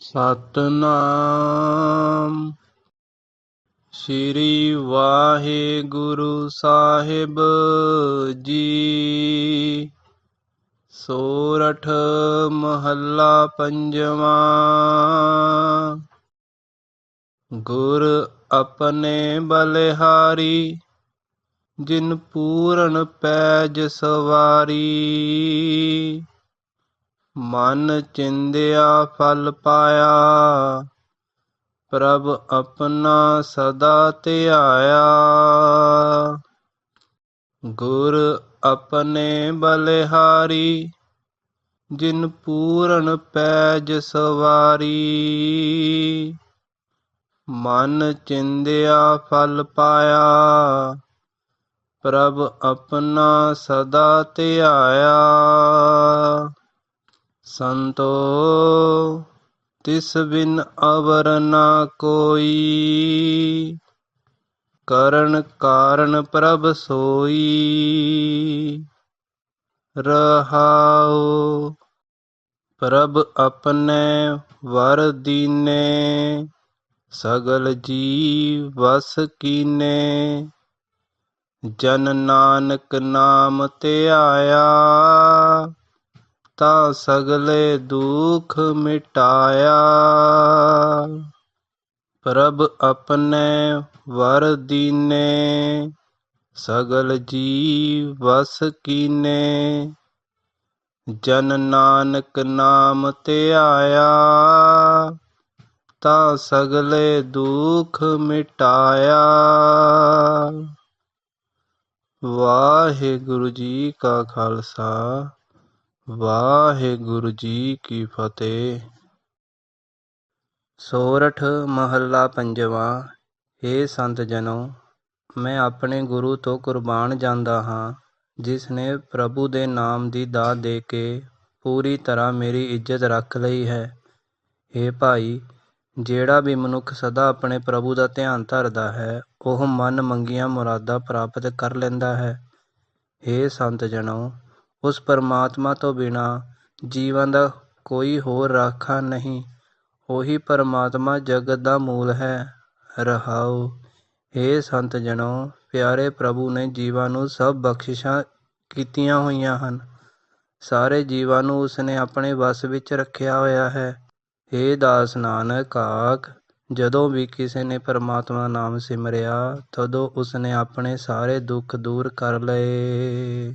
ਸਤਨਾਮ। ਸ੍ਰੀ ਵਾਹਿਗੁਰੂ ਸਾਹਿਬ ਜੀ। ਸੋਰਠ ਮਹੱਲਾ ਪੰਜਵਾਂ। ਗੁਰ ਆਪਣੇ ਬਲਿਹਾਰੀ, ਜਿਨ ਪੂਰਨ ਪੈਜ ਸਵਾਰੀ। ਮਨ ਚਿੰਦਿਆ ਫਲ ਪਾਇਆ। ਪ੍ਰਭ ਆਪਣਾ ਸਦਾ ਧਿਆਇਆ। ਗੁਰ ਆਪਣੇ ਬਲਿਹਾਰੀ, ਜਿਨ ਪੂਰਨ ਪੈਜ ਸਵਾਰੀ। ਮਨ ਚਿੰਦਿਆ ਫਲ ਪਾਇਆ। ਪ੍ਰਭ ਆਪਣਾ ਸਦਾ ਧਿਆਇਆ। ਸੰਤੋ, ਤਿਸ ਬਿਨ ਅਵਰ ਨਾ ਕੋਈ। ਕਰਨ ਕਾਰਨ ਪ੍ਰਭ ਸੋਈ। ਰਹਾਉ, ਪ੍ਰਭ ਆਪਣੇ ਵਰ ਦੀਨੇ। ਸਗਲ ਜੀ ਵਸ ਕੀਨੇ। ਜਨ ਨਾਨਕ ਨਾਮ ਧਿਆਇਆ ਤਾ ਸਗਲੇ ਦੁਖ ਮਿਟਾਇਆ। ਪ੍ਰਭ ਆਪਣੇ ਵਰ ਦੀਨੇ, ਸਗਲ ਜੀ ਵਸ ਕੀਨੇ। ਜਨ ਨਾਨਕ ਨਾਮ ਧਿਆਇਆ ਤਾ ਸਗਲੇ ਦੁਖ ਮਿਟਾਇਆ। ਵਾਹਿਗੁਰੂ ਜੀ ਕਾ ਖਾਲਸਾ। ਵਾਹਿਗੁਰੂ ਜੀ ਕੀ ਫਤਿਹ। ਸੋਰਠ ਮਹੱਲਾ ਪੰਜਵਾਂ ਏ ਸੰਤ ਜਨੋ, ਮੈਂ ਆਪਣੇ ਗੁਰੂ ਤੋਂ ਕੁਰਬਾਨ ਜਾਂਦਾ ਹਾਂ, ਜਿਸ ਨੇ ਪ੍ਰਭੂ ਦੇ ਨਾਮ ਦੀ ਦਾਤ ਦੇ ਕੇ ਪੂਰੀ ਤਰ੍ਹਾਂ ਮੇਰੀ ਇੱਜ਼ਤ ਰੱਖ ਲਈ ਹੈ। ਏ ਭਾਈ, ਜਿਹੜਾ ਵੀ ਮਨੁੱਖ ਸਦਾ ਆਪਣੇ ਪ੍ਰਭੂ ਦਾ ਧਿਆਨ ਧਰਦਾ ਹੈ, ਉਹ ਮਨ ਮੰਗੀਆਂ ਮੁਰਾਦਾਂ ਪ੍ਰਾਪਤ ਕਰ ਲੈਂਦਾ ਹੈ। ਏ ਸੰਤ ਜਨੋ ਉਸ ਪਰਮਾਤਮਾ ਤੋਂ ਬਿਨਾਂ ਜੀਵਨ ਦਾ ਕੋਈ ਹੋਰ ਰਾਖਾ ਨਹੀਂ। ਉਹੀ ਪਰਮਾਤਮਾ ਜਗਤ ਦਾ ਮੂਲ ਹੈ। ਰਹਾਉ ਏ ਸੰਤ ਜਨੋ ਪਿਆਰੇ ਪ੍ਰਭੂ ਨੇ ਜੀਵਾਂ ਨੂੰ ਸਭ ਬਖਸ਼ਿਸ਼ਾਂ ਕੀਤੀਆਂ ਹੋਈਆਂ ਹਨ। ਸਾਰੇ ਜੀਵਾਂ ਨੂੰ ਉਸ ਨੇ ਆਪਣੇ ਵਸ ਵਿੱਚ ਰੱਖਿਆ ਹੋਇਆ ਹੈ। ਏ ਦਾਸ ਨਾਨਕ, ਆਖ, ਜਦੋਂ ਵੀ ਕਿਸੇ ਨੇ ਪਰਮਾਤਮਾ ਨਾਮ ਸਿਮਰਿਆ, ਤਦੋਂ ਉਸ ਨੇ ਆਪਣੇ ਸਾਰੇ ਦੁੱਖ ਦੂਰ ਕਰ ਲਏ।